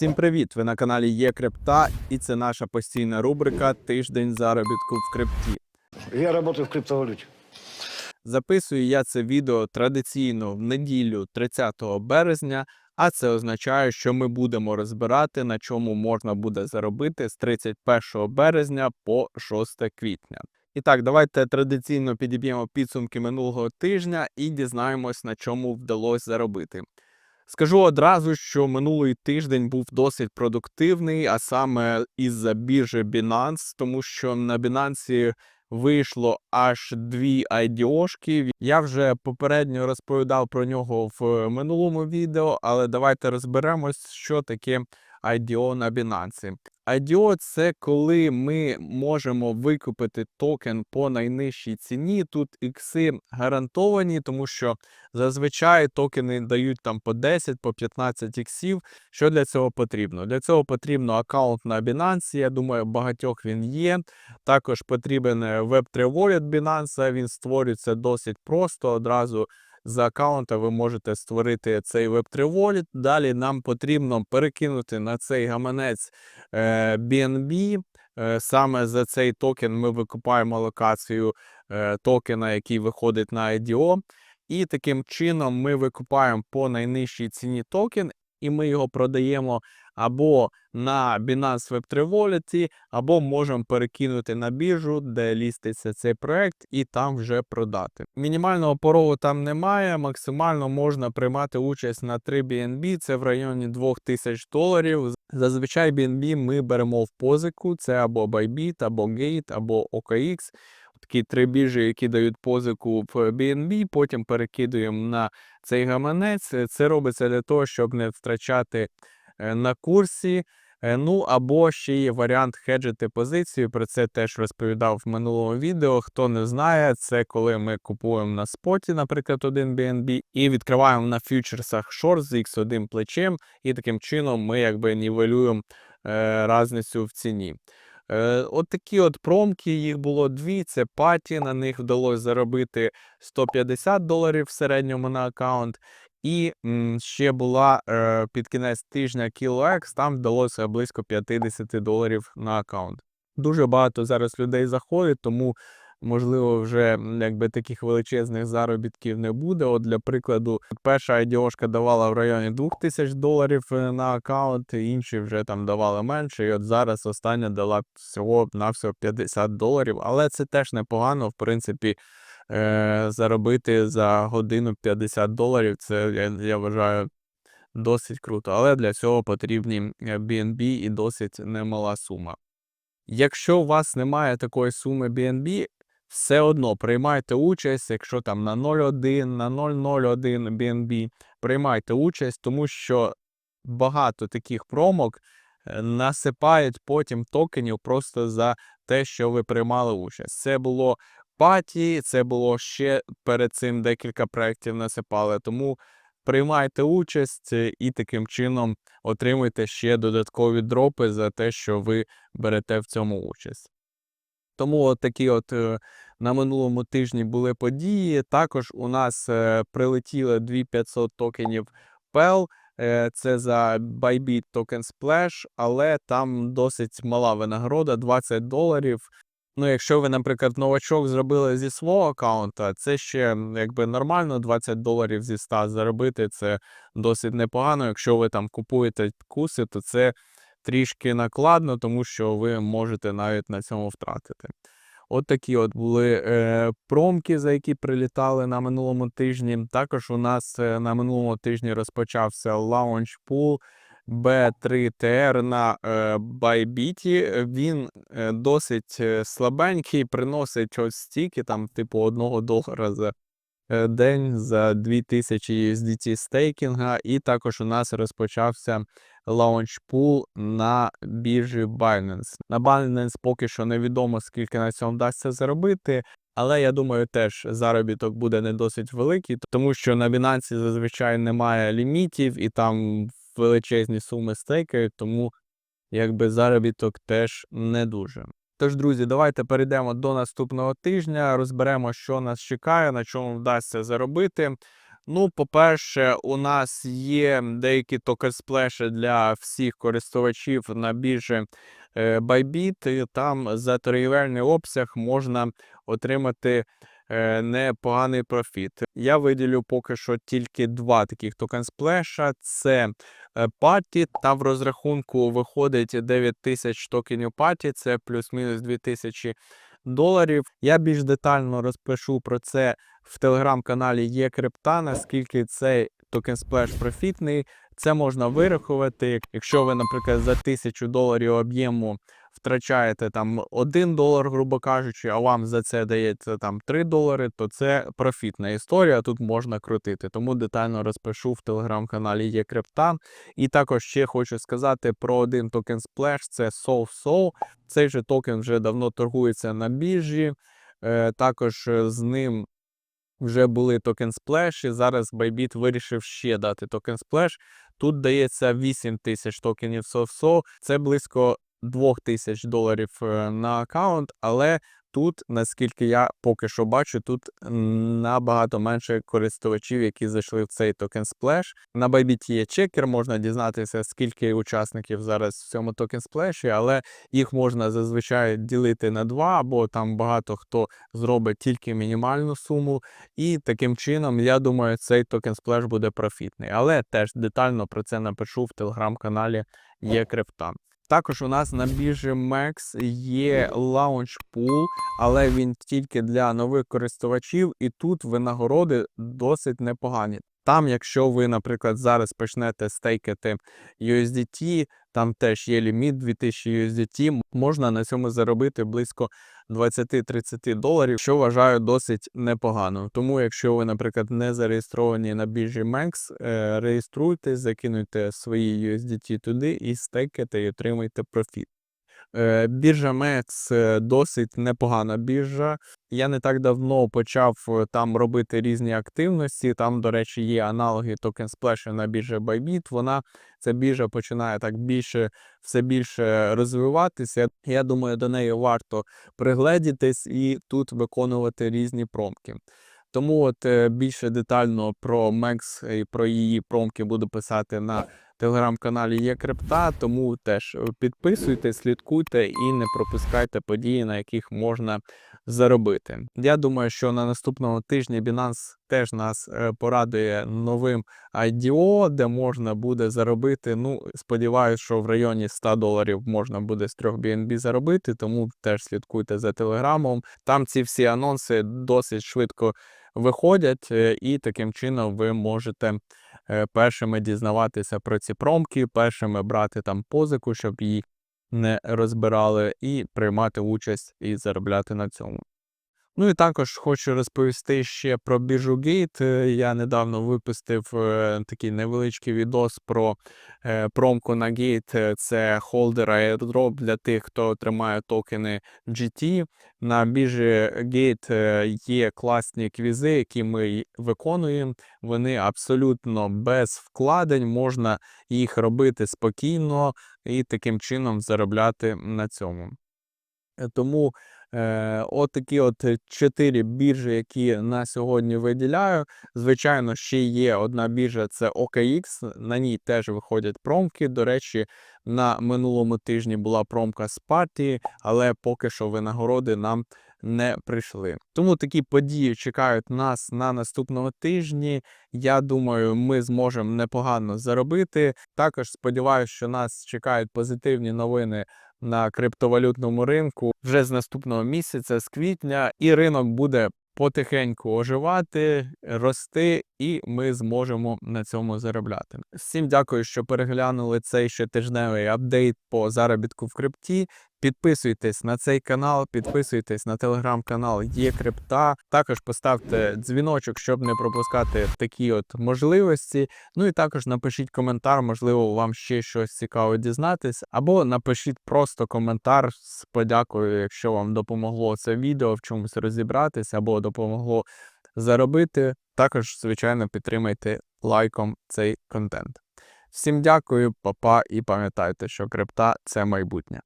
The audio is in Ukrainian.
Всім привіт! Ви на каналі Є Крипта, і це наша постійна рубрика Тиждень заробітку в крипті. Я работаю в криптовалюте. Записую я це відео традиційно в неділю 30 березня, а це означає, що ми будемо розбирати, на чому можна буде заробити з 31 березня по 6 квітня. І так, давайте традиційно підіб'ємо підсумки минулого тижня і дізнаємось, на чому вдалося заробити. Скажу одразу, що минулий тиждень був досить продуктивний, а саме із-за біржі Binance, тому що на Binance вийшло аж дві IDO-шки. Я вже попередньо розповідав про нього в минулому відео, але давайте розберемось, що таке IDO на Binance. IDO – це коли ми можемо викупити токен по найнижчій ціні. Тут ікси гарантовані, тому що зазвичай токени дають там по 10, по 15 іксів. Що для цього потрібно? Для цього потрібно аккаунт на Binance, я думаю, багатьох він є. Також потрібен е, Web3 Wallet Binance, він створюється досить просто. Одразу з аккаунта ви можете створити цей Web3 Wallet. Далі нам потрібно перекинути на цей гаманець е, BNB. Е, Саме за цей токен ми викупаємо локацію е, токена, який виходить на IDO. І таким чином ми викупаємо по найнижчій ціні токен, і ми його продаємо або на Binance Web3 Wallet, або можемо перекинути на біржу, де ліститься цей проект, і там вже продати. Мінімального порогу там немає. Максимально можна приймати участь на 3 BNB, це в районі 2000 доларів. Зазвичай BNB ми беремо в позику, це або Bybit, або Gate, або OKX. Такі три біржі, які дають позику в BNB, потім перекидуємо на цей гаманець. Це робиться для того, щоб не втрачати е, на курсі. Е, Ну або ще є варіант хеджити позицію. Про це теж розповідав в минулому відео. Хто не знає, це коли ми купуємо на споті, наприклад, один BNB, і відкриваємо на фьючерсах шорт з X1 плечем, і таким чином ми якби нівелюємо е, різницю в ціні. Е, от такі от промки, їх було дві. Це паті, на них вдалося заробити 150 доларів в середньому на аккаунт. І ще була е, під кінець тижня KiloX, там вдалося близько 50 доларів на аккаунт. Дуже багато зараз людей заходить, тому можливо вже якби таких величезних заробітків не буде. От для прикладу, перша IDO-шка давала в районі 2000 доларів е, на аккаунт, інші вже там давали менше. І от зараз остання дала всього на всього 50 доларів. Але це теж непогано, в принципі. Е, заробити за годину 50 доларів, це я, я вважаю досить круто. Але для цього потрібні е, BNB і досить немала сума. Якщо у вас немає такої суми BNB, все одно приймайте участь, якщо там на 0,1, на 0,01 BNB, приймайте участь, тому що багато таких промок е, насипають потім токенів просто за те, що ви приймали участь. Це було паті, це було ще перед цим декілька проєктів насипали. Тому приймайте участь е, і таким чином отримуйте ще додаткові дропи за те, що ви берете в цьому участь. Тому такі от е, на минулому тижні були події. Також у нас е, прилетіли 2500 токенів PEL. Е, Це за Bybit Token Splash, але там досить мала винагорода 20 доларів. Ну, якщо ви, наприклад, новачок зробили зі свого аккаунта, це ще якби нормально 20 доларів зі 100 заробити. Це досить непогано. Якщо ви там купуєте куси, то це трішки накладно, тому що ви можете навіть на цьому втратити. От такі от були е, промки, за які прилітали на минулому тижні. Також у нас е, на минулому тижні розпочався лаунч пул B3TR на е, Bybit. Він е, досить е, слабенький, приносить ось стільки, там, типу, 1 долара за е, день за 2000 USDT стейкінга. І також у нас розпочався лаунчпул на біржі Binance. На Binance поки що невідомо, скільки на цьому вдасться заробити. Але я думаю, теж заробіток буде не досить великий, тому що на Binance зазвичай немає лімітів і там величезні суми стейкають, тому якби заробіток теж не дуже. Тож, друзі, давайте перейдемо до наступного тижня, розберемо, що нас чекає, на чому вдасться заробити. Ну, по-перше, у нас є деякі токен-сплеші для всіх користувачів на біржі е, Bybit, там за торгівельний обсяг можна отримати е, непоганий профіт. Я виділю поки що тільки два таких токен-сплеша. Це е, Паті, там в розрахунку виходить 9 тисяч токенів Паті, це плюс-мінус 2 тисячі доларів. Я більш детально розпишу про це в телеграм-каналі є крипта, наскільки цей токен сплеш профітний. Це можна вирахувати. Якщо ви, наприклад, за 1000 доларів об'єму втрачаєте там 1 долар, грубо кажучи, а вам за це дається там 3 долари, то це профітна історія. Тут можна крутити. Тому детально розпишу в телеграм-каналі є крипта. І також ще хочу сказати про один токен Splash, це SoulSoul. Цей же токен вже давно торгується на біржі. Е, також е, з ним вже були токен Splash, і зараз Bybit вирішив ще дати токен Splash. Тут дається 8 тисяч токенів SoFso, це близько 2 тисяч доларів е, на аккаунт, але тут, наскільки я поки що бачу, тут набагато менше користувачів, які зайшли в цей токен Splash. На Bybit є чекер, можна дізнатися, скільки учасників зараз в цьому токен Splash, але їх можна зазвичай ділити на два, або там багато хто зробить тільки мінімальну суму. І таким чином, я думаю, цей токен Splash буде профітний. Але теж детально про це напишу в телеграм-каналі є крипта. Також у нас на біржі MEX є лаунч пул, але він тільки для нових користувачів, і тут винагороди досить непогані. Там, якщо ви, наприклад, зараз почнете стейкати USDT, там теж є ліміт 2000 USDT, можна на цьому заробити близько 20-30 доларів, що вважаю досить непогано. Тому, якщо ви, наприклад, не зареєстровані на біржі MEX, е, реєструйтесь, закинуйте свої USDT туди і стейкайте і отримайте профіт. Е, Біржа е, досить непогана біржа. Я не так давно почав е, там робити різні активності. Там, до речі, є аналоги токен Splash на біржі Bybit. Вона ця біржа починає так більше все більше розвиватися. Я думаю, до неї варто пригледітись і тут виконувати різні промки. Тому от е, більше детально про MEX і про її промки буду писати на телеграм-каналі є крипта, тому теж е, підписуйтесь, слідкуйте і не пропускайте події, на яких можна заробити. Я думаю, що на наступному тижні Binance теж нас е, порадує новим IDO, де можна буде заробити. Ну, сподіваюся, що в районі 100 доларів можна буде з 3 BNB заробити, тому теж слідкуйте за телеграмом. Там ці всі анонси досить швидко виходять, е, і таким чином ви можете е, першими дізнаватися про ці промки, першими брати там позику, щоб її не розбирали, і приймати участь і заробляти на цьому. Ну і також хочу розповісти ще про біржу Gate. Е, Я недавно випустив е, такий невеличкий відос про е, промку на Gate. Це холдер airdrop для тих, хто тримає токени GT. На біржі Gate є класні квізи, які ми виконуємо. Вони абсолютно без вкладень, можна їх робити спокійно і таким чином заробляти на цьому. Тому от такі от е, чотири біржі, які на сьогодні виділяю. Звичайно, ще є одна біржа, це OKX, на ній теж виходять промки. До речі, на минулому тижні була промка з партії, але поки що винагороди нам не прийшли. Тому такі події чекають нас на наступному тижні. Я думаю, ми зможемо непогано заробити. Також сподіваюся, що нас чекають позитивні новини на криптовалютному ринку вже з наступного місяця, з квітня, і ринок буде потихеньку оживати, рости, і ми зможемо на цьому заробляти. Всім дякую, що переглянули цей ще тижневий апдейт по заробітку в крипті. Підписуйтесь на цей канал, підписуйтесь на телеграм-канал Є. Також поставте дзвіночок, щоб не пропускати такі от можливості. Ну і також напишіть коментар, можливо, вам ще щось цікаве дізнатись, або напишіть просто коментар з подякою, якщо вам допомогло це відео в чомусь розібратись, або допомогло заробити. Також, звичайно, підтримайте лайком цей контент. Всім дякую, папа, і пам'ятайте, що крипта це майбутнє.